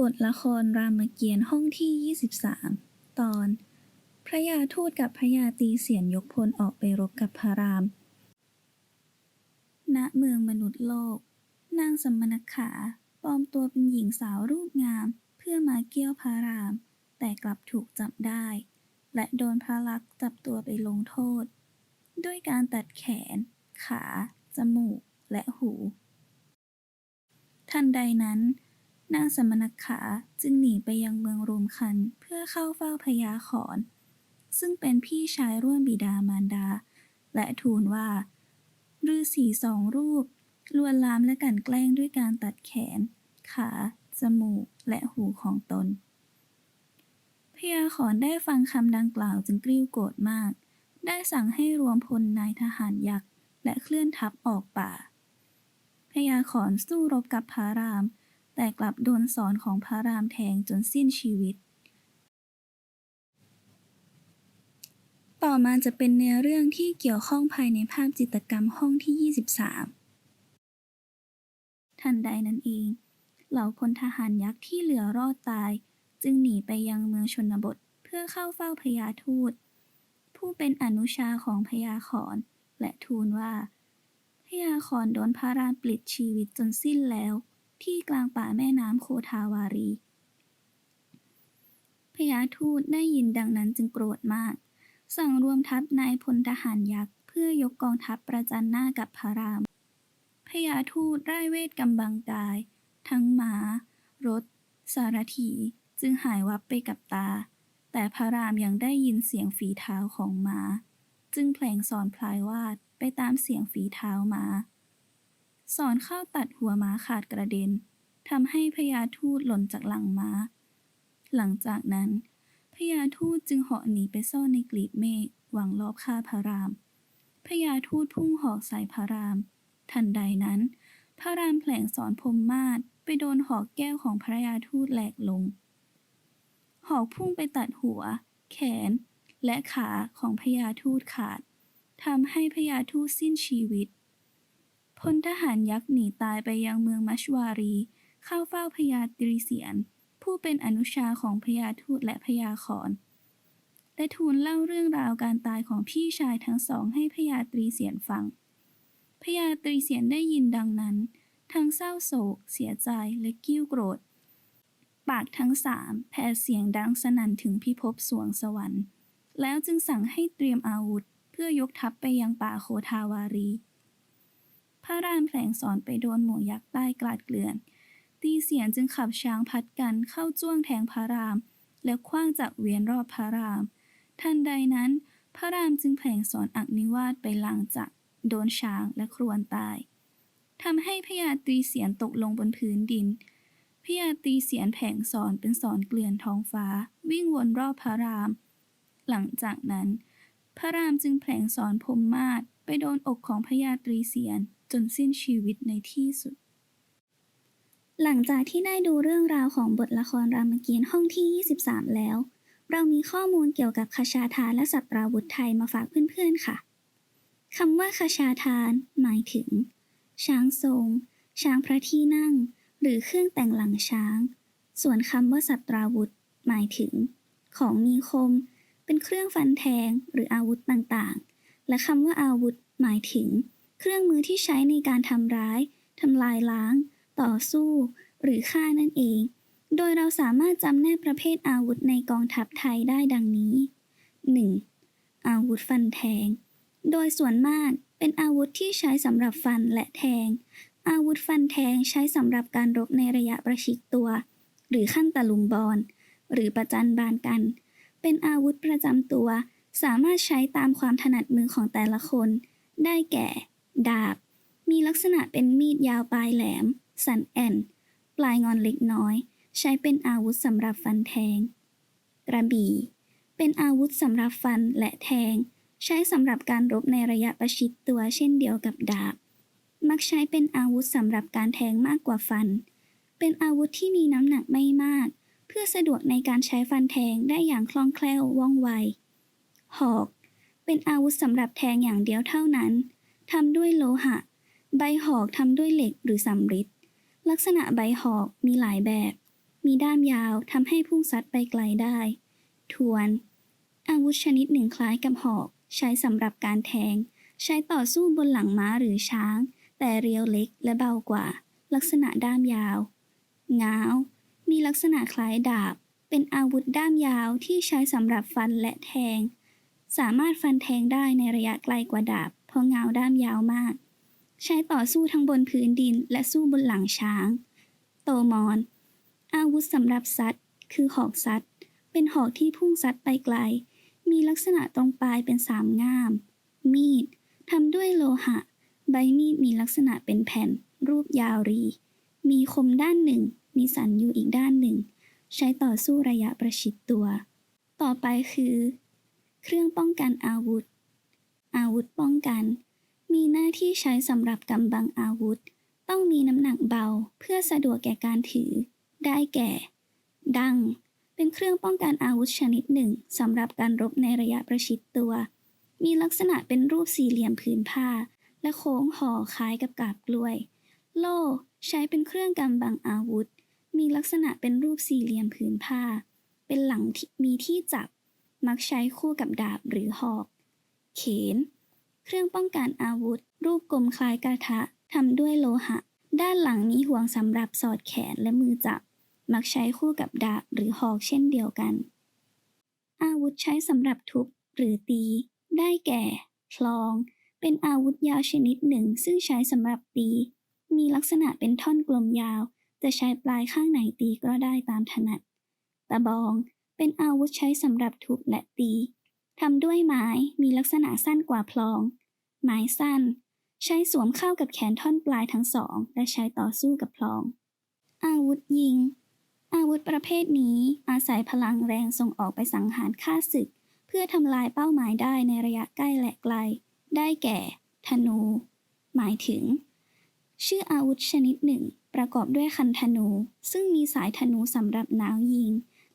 บทละครรามเกียรติ์ห้องที่ 23 ตอน พระยาทูตกับพระยาตีเสียนยกพลออกไปรบกับพระราม ณ เมืองมนุษย์โลก นางสมณขาปลอมตัวเป็นหญิงสาวรูปงาม เพื่อมาเกี้ยวพระราม แต่กลับถูกจับได้ และโดนพระลักษมณ์จับตัวไปลงโทษ ด้วยการตัดแขน ขา จมูก และหู ทันใดนั้น นางสมณขาจึงหนีไปยังเมืองโรมคันเพื่อเข้าเฝ้าพญาขอน ซึ่งเป็นพี่ชายร่วมบิดามารดา และทูลว่าฤาษีสองรูปลวนลามและกันแกล้งด้วยการตัดแขน ขา จมูก และหูของตนพญาขอนได้ฟังคำดังกล่าวจึงกริ้วโกรธมาก ได้สั่งให้รวมพลนายทหารยักษ์ และเคลื่อนทัพออกป่าพญาขอนสู้รบกับพระราม แต่กลับโดนสอนของพระรามแทงจนสิ้นชีวิต ต่อมาจะเป็นเนื้อเรื่องที่เกี่ยวข้องภายในภาพจิตรกรรมห้องที่ 23 ทันใดนั้นเอง เหล่าพลทหารยักษ์ที่เหลือรอดตาย จึงหนีไปยังเมืองชนบทเพื่อเข้าเฝ้าพญาทูต ผู้เป็นอนุชาของพญาขอนและทูลว่าพญาขอนโดนพระรามปลิดชีวิตจนสิ้นแล้ว ที่กลางป่าแม่น้ำโคทาวารี พญาทูตได้ยินดังนั้นจึงโกรธมาก สั่งรวมทัพนายพลทหารยักษ์ เพื่อยกกองทัพประจันหน้ากับพระราม พญาทูตได้เวทกำบังกาย ทั้งม้ารถ สารถีจึงหายวับไปกับตา แต่พระรามยังได้ยินเสียงฝีเท้าของม้าจึงแผลงสอนพลายวาดไปตามเสียงฝีเท้าม้า สอนเข้าตัดหัวม้าขาดกระเด็นทำให้พญาทูตหล่นจากหลังม้า หลังจากนั้นพญาทูตจึงเหาะหนีไปซ่อนในกลีบเมฆหวังลอบฆ่าพระราม พญาทูตพุ่งหอกใส่พระราม ทันใดนั้น พระรามแผลงสอนพรมมาศไปโดนหอกแก้วของพระยาทูตแหลกลง หอกพุ่งไปตัดหัว แขน และขาของพญาทูตขาดทำให้พญาทูตสิ้นชีวิต พลทหารยักษ์หนีตายไปยังเมืองมัชวารี เข้าเฝ้าพญาตรีเสียน ผู้เป็นอนุชาของพญาทูตและพญาขอนและทูลเล่าเรื่องราวการตายของพี่ชายทั้งสองให้พญาตรีเสียนฟัง พญาตรีเสียนได้ยินดังนั้น ทั้งเศร้าโศก เสียใจและกิ้วโกรธ ปากทั้งสามแผ่เสียงดังสนั่นถึงพิภพสวงสวรรค์ แล้วจึงสั่งให้เตรียมอาวุธ เพื่อยกทัพไปยังป่าโคทาวารี พระรามแผลงสอนไปโดนหมูยักษ์ใต้กลาดเกลื่อน ตีเสียนจึงขับช้างพัดกันเข้าจ้วงแทงพระราม แล้วคว้างจากเวียนรอบพระราม ทันใดนั้น พระรามจึงแผลงสอนอักนิวาสไปหลังจากโดนช้างและครวนตายทำให้พญาตรีเสียนตกลงบนพื้นดินพญาตรีเสียนแผงสอนเป็นสอนเกลื่อนท้องฟ้า วิ่งวนรอบพระราม หลังจากนั้น พระรามจึงแผงสอนพรมมาศไปโดนอกของพญาตรีเสียน จนสิ้นชีวิตในที่สุด หลังจากที่ได้ดูเรื่องราวของบทละครรามเกียรติ์ห้องที่ 23 แล้ว เรามีข้อมูลเกี่ยวกับคชาทานและสัตราวุธไทยมาฝากเพื่อนๆค่ะคำว่าคชาทาน หมายถึง ช้างทรง ช้างพระที่นั่ง หรือเครื่องแต่งหลังช้าง ส่วนคำว่าสัตราวุธ หมายถึง ของมีคม เป็นเครื่องฟันแทงหรืออาวุธต่างๆ และคำว่าอาวุธ หมายถึง เครื่องมือที่ใช้ในการทำร้าย ทำลายล้าง ต่อสู้ หรือฆ่านั่นเอง โดยเราสามารถจำแนกประเภทอาวุธในกองทัพไทยได้ดังนี้ 1. อาวุธฟันแทง โดยส่วนมากเป็นอาวุธที่ใช้สำหรับฟันและแทง อาวุธฟันแทงใช้สำหรับการรบในระยะประชิดตัว หรือขั้นตะลุมบอล หรือประจันบานกัน เป็นอาวุธประจำตัว สามารถใช้ตามความถนัดมือของแต่ละคน ได้แก่ ดาบ มีลักษณะเป็นมีดยาวปลายแหลม สันแอนปลายงอนเล็กน้อย ใช้เป็นอาวุธสำหรับฟันแทง กระบี่ เป็นอาวุธสำหรับฟันและแทง ใช้สำหรับการรบในระยะประชิดตัวเช่นเดียวกับดาบ มักใช้เป็นอาวุธสำหรับการแทงมากกว่าฟัน เป็นอาวุธที่มีน้ำหนักไม่มาก เพื่อสะดวกในการใช้ฟันแทงได้อย่างคล่องแคล่วว่องไว หอก เป็นอาวุธสำหรับแทงอย่างเดียวเท่านั้น ทำด้วยโลหะ ใบหอกทำด้วยเหล็กหรือสำริดลักษณะใบหอกมีหลายแบบ มีด้ามยาวทำให้พุ่งซัดไปไกลได้ ทวน อาวุธชนิดหนึ่งคล้ายกับหอก ใช้สำหรับการแทง ใช้ต่อสู้บนหลังม้าหรือช้าง แต่เรียวเล็กและเบากว่า ลักษณะด้ามยาว ง้าว มีลักษณะคล้ายดาบ เป็นอาวุธด้ามยาวที่ใช้สำหรับฟันและแทง สามารถฟันแทงได้ในระยะไกลกว่าดาบ ราะงาด้ามยาวมาก ใช้ต่อสู้ทั้งบนพื้นดินและสู้บนหลังช้าง โตมอน อาวุธสำหรับซัดคือหอกซัดเป็นหอกที่พุ่งซัดไปไกล มีลักษณะตรงปลายเป็นสามง่าม มีดทำด้วยโลหะ ใบมีดมีลักษณะเป็นแผ่น รูปยาวรี มีคมด้านหนึ่ง มีสันอยู่อีกด้านหนึ่ง ใช้ต่อสู้ระยะประชิดตัว ต่อไปคือ เครื่องป้องกันอาวุธ อาวุธป้องกัน มีหน้าที่ใช้สำหรับกำบังอาวุธ ต้องมีน้ำหนักเบาเพื่อสะดวกแก่การถือ ได้แก่ ดัง เป็นเครื่องป้องกันอาวุธชนิดหนึ่งสำหรับการรบในระยะประชิดตัว มีลักษณะเป็นรูปสี่เหลี่ยมผืนผ้า และโค้งห่อคล้ายกับกาบกล้วย โล่ใช้เป็นเครื่องกำบังอาวุธ มีลักษณะเป็นรูปสี่เหลี่ยมผืนผ้า เป็นหลังที่มีที่จับ มักใช้คู่กับดาบหรือหอก เขน เครื่องป้องกันอาวุธ รูปกลมคล้ายกระทะทำด้วยโลหะ ด้านหลังมีห่วงสำหรับสอดแขนและมือจับ มักใช้คู่กับดาบหรือหอกเช่นเดียวกัน อาวุธใช้สำหรับทุบหรือตี ได้แก่พลอง เป็นอาวุธยาวชนิดหนึ่งซึ่งใช้สำหรับตี มีลักษณะเป็นท่อนกลมยาว จะใช้ปลายข้างไหนตีก็ได้ตามถนัด ตะบอง เป็นอาวุธใช้สำหรับทุบและตี ทำด้วยไม้มีลักษณะสั้นกว่าพลอง ไม้สั้น ใช้สวมเข้ากับแขนท่อนปลายทั้งสอง และใช้ต่อสู้กับพลอง อาวุธยิง อาวุธประเภทนี้อาศัยพลังแรงส่งออกไปสังหารฆ่าศึก เพื่อทำลายเป้าหมายได้ในระยะใกล้และไกล ได้แก่ ธนู หมายถึง ชื่ออาวุธชนิดหนึ่ง ประกอบด้วยคันธนู ซึ่งมีสายธนูสำหรับนาวยิง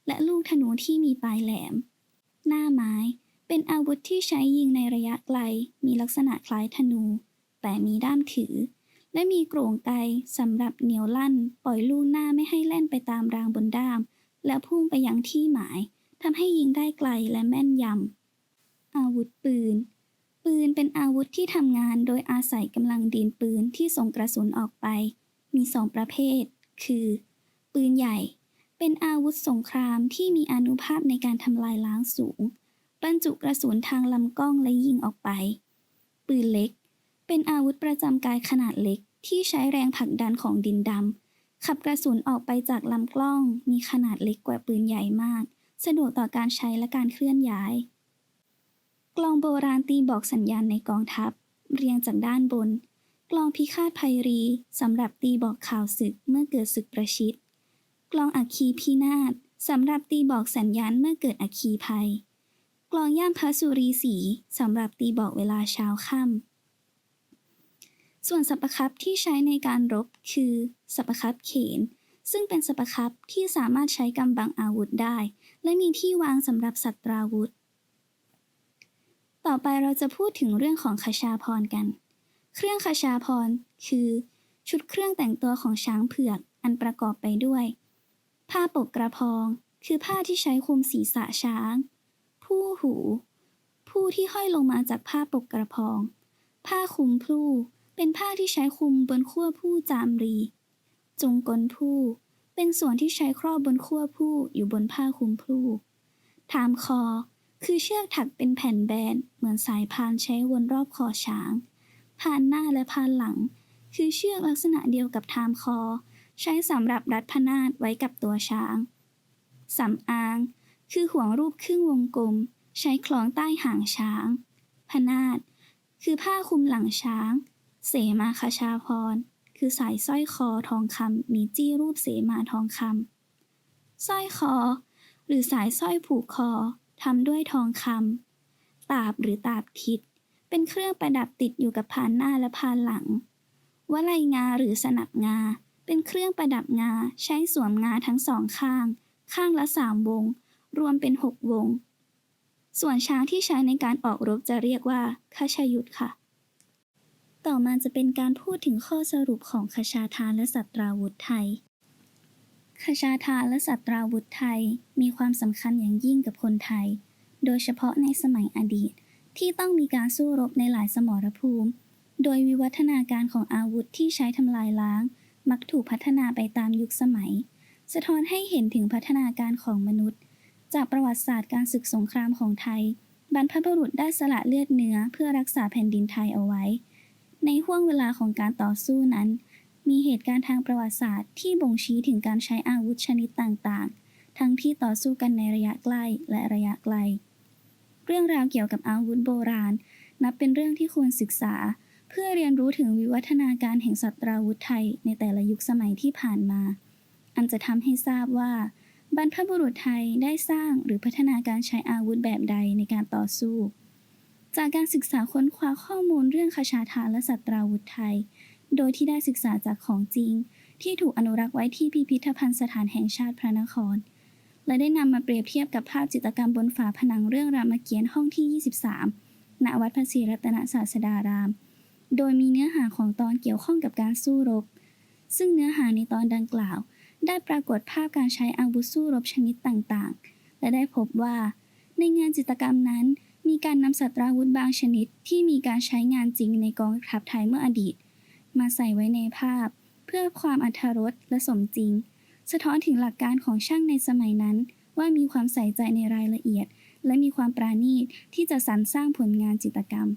และลูกธนูที่มีปลายแหลม หน้าไม้ เป็นอาวุธที่ใช้ยิงในระยะไกล มีลักษณะคล้ายธนู แต่มีด้ามถือ และมีโกร่งไกสำหรับเหนียวลั่น ปล่อยลูกหน้าไม่ให้แล่นไปตามรางบนด้าม แล้วพุ่งไปยังที่หมายทำให้ยิงได้ไกลและแม่นยำ อาวุธปืน ปืนเป็นอาวุธที่ทำงานโดยอาศัยกำลังดินปืนที่ส่งกระสุนออกไป มีสองประเภท คือ ปืนใหญ่ เป็นอาวุธสงครามที่มีอนุภาพในการทำลายล้างสูง บรรจุกระสุนทางลำกล้องและยิงออกไป ปืนเล็ก เป็นอาวุธประจำกายขนาดเล็กที่ใช้แรงผลักดันของดินดำ ขับกระสุนออกไปจากลำกล้อง มีขนาดเล็กกว่าปืนใหญ่มาก สะดวกต่อการใช้และการเคลื่อนย้าย กลองโบราณตีบอกสัญญาณในกองทัพ เรียงจากด้านบน กลองพิฆาตภัยรีสำหรับตีบอกข่าวศึกเมื่อเกิดศึกประชิด กลองอัคคีพินาศสำหรับตีบอกสัญญาณเมื่อเกิดอัคคีภัย กลองย่ามพระสุรีสีสำหรับตีบอกเวลาเช้าค่ำ ส่วนสัปคับที่ใช้ในการรบคือสัปคับเขน ซึ่งเป็นสัปคับที่สามารถใช้กำบังอาวุธได้ และมีที่วางสำหรับสัตราวุธ ต่อไปเราจะพูดถึงเรื่องของคชาพรกัน เครื่องคชาพรคือ ชุดเครื่องแต่งตัวของช้างเผือกอันประกอบไปด้วย ผ้าปกกระพอง คือผ้าที่ใช้คลุมศีรษะช้าง ผู้หู ผู้ที่ห้อยลงมาจากผ้าปกกระพอง ผ้าคลุมพลูเป็นผ้าที่ใช้คลุมบนขั้วผู้จามรี จงกลผู้ เป็นส่วนที่ใช้ครอบบนขั้วผู้อยู่บนผ้าคลุมพลูถามคอ คือเชือกถักเป็นแผ่นแบนเหมือนสายพานใช้วนรอบคอช้างพานหน้าและพานหลัง คือเชือกลักษณะเดียวกับทามคอ ใช้สำหรับรัดพนาดไว้กับตัวช้างสำอาง คือห่วงรูปครึ่งวงกลม ใช้คล้องใต้หางช้าง พนาดคือผ้าคลุมหลังช้าง เสมาคชาพร คือสายสร้อยคอทองคำมีจี้รูปเสมาทองคำสร้อยคอ หรือสายสร้อยผูกคอทำด้วยทองคำตาบหรือตาบทิศเป็นเครื่องประดับติดอยู่กับพานหน้าและพานหลังวลัยงาหรือสนับงา เป็นเครื่องประดับงาใช้สวมงาทั้งสองข้าง ข้างละสามวง รวมเป็นหกวง ส่วนช้างที่ใช้ในการออกรบจะเรียกว่าคชายุทธค่ะ ต่อมาจะเป็นการพูดถึงข้อสรุปของคชาทานและสัตราวุธไทยคชาทานและสัตราวุธไทยมีความสำคัญอย่างยิ่งกับคนไทย โดยเฉพาะในสมัยอดีตที่ต้องมีการสู้รบในหลายสมรภูมิ โดยวิวัฒนาการของอาวุธที่ใช้ทำลายล้าง มักถูกพัฒนาไปตามยุคสมัย สะท้อนให้เห็นถึงพัฒนาการของมนุษย์ จากประวัติศาสตร์การศึกสงครามของไทย บรรพบุรุษได้สละเลือดเนื้อเพื่อรักษาแผ่นดินไทยเอาไว้ ในห่วงเวลาของการต่อสู้นั้น มีเหตุการณ์ทางประวัติศาสตร์ที่บ่งชี้ถึงการใช้อาวุธชนิดต่างๆ ทั้งที่ต่อสู้กันในระยะใกล้และระยะไกล เรื่องราวเกี่ยวกับอาวุธโบราณ นับเป็นเรื่องที่ควรศึกษา เพื่อเรียนรู้ถึงวิวัฒนาการแห่งสัตราวุธไทยในแต่ละยุคสมัยที่ผ่านมา อันจะทำให้ทราบว่า บรรพบุรุษไทยได้สร้างหรือพัฒนาการใช้อาวุธแบบใดในการต่อสู้ จากการศึกษาค้นคว้าข้อมูลเรื่องคชาทาและสัตราวุธไทย โดยที่ได้ศึกษาจากของจริง ที่ถูกอนุรักษ์ไว้ที่พิพิธภัณฑ์สถานแห่งชาติพระนคร และได้นำมาเปรียบเทียบกับภาพจิตรกรรมบนฝาผนังเรื่องรามเกียรติ์ห้องที่ 23 ณ วัดพระศรีรัตนศาสดาราม โดยมีเนื้อหาของตอนเกี่ยวข้องกับการสู้รบ ซึ่งเนื้อหาในตอนดังกล่าว ได้ปรากฏภาพการใช้อาวุธสู้รบชนิดต่างๆ และได้พบว่า ในงานจิตรกรรมนั้น มีการนำสัตราวุธบางชนิดที่มีการใช้งานจริงในกองทัพไทยเมื่ออดีต มาใส่ไว้ในภาพ เพื่อความอรรถรสและสมจริง สะท้อนถึงหลักการของช่างในสมัยนั้น ว่ามีความใส่ใจในรายละเอียด และมีความปราณีตที่จะสรรสร้างผลงานจิตรกรรม